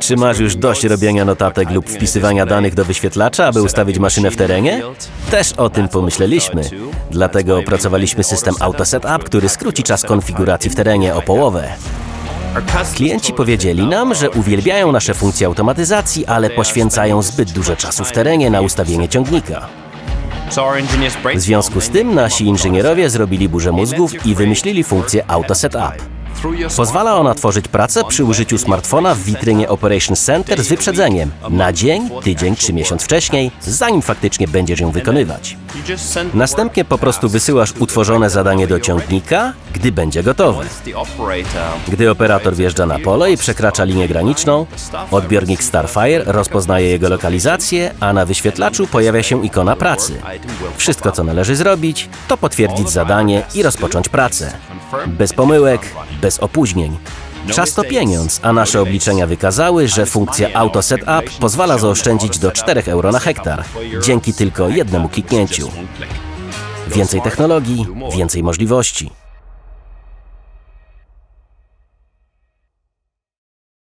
Czy masz już dość robienia notatek lub wpisywania danych do wyświetlacza, aby ustawić maszynę w terenie? Też o tym pomyśleliśmy. Dlatego opracowaliśmy system Auto Setup, który skróci czas konfiguracji w terenie o połowę. Klienci powiedzieli nam, że uwielbiają nasze funkcje automatyzacji, ale poświęcają zbyt dużo czasu w terenie na ustawienie ciągnika. W związku z tym nasi inżynierowie zrobili burzę mózgów i wymyślili funkcję Auto Setup. Pozwala ona tworzyć pracę przy użyciu smartfona w witrynie Operations Center z wyprzedzeniem na dzień, tydzień czy miesiąc wcześniej, zanim faktycznie będziesz ją wykonywać. Następnie po prostu wysyłasz utworzone zadanie do ciągnika, gdy będzie operator. Gdy operator wjeżdża na pole i przekracza linię graniczną, odbiornik Starfire rozpoznaje jego lokalizację, a na wyświetlaczu pojawia się ikona pracy. Wszystko, co należy zrobić, to potwierdzić zadanie i rozpocząć pracę. Bez pomyłek, bez opóźnień. Czas to pieniądz, a nasze obliczenia wykazały, że funkcja Auto Setup pozwala zaoszczędzić do 4 euro na hektar, dzięki tylko jednemu kliknięciu. Więcej technologii, więcej możliwości.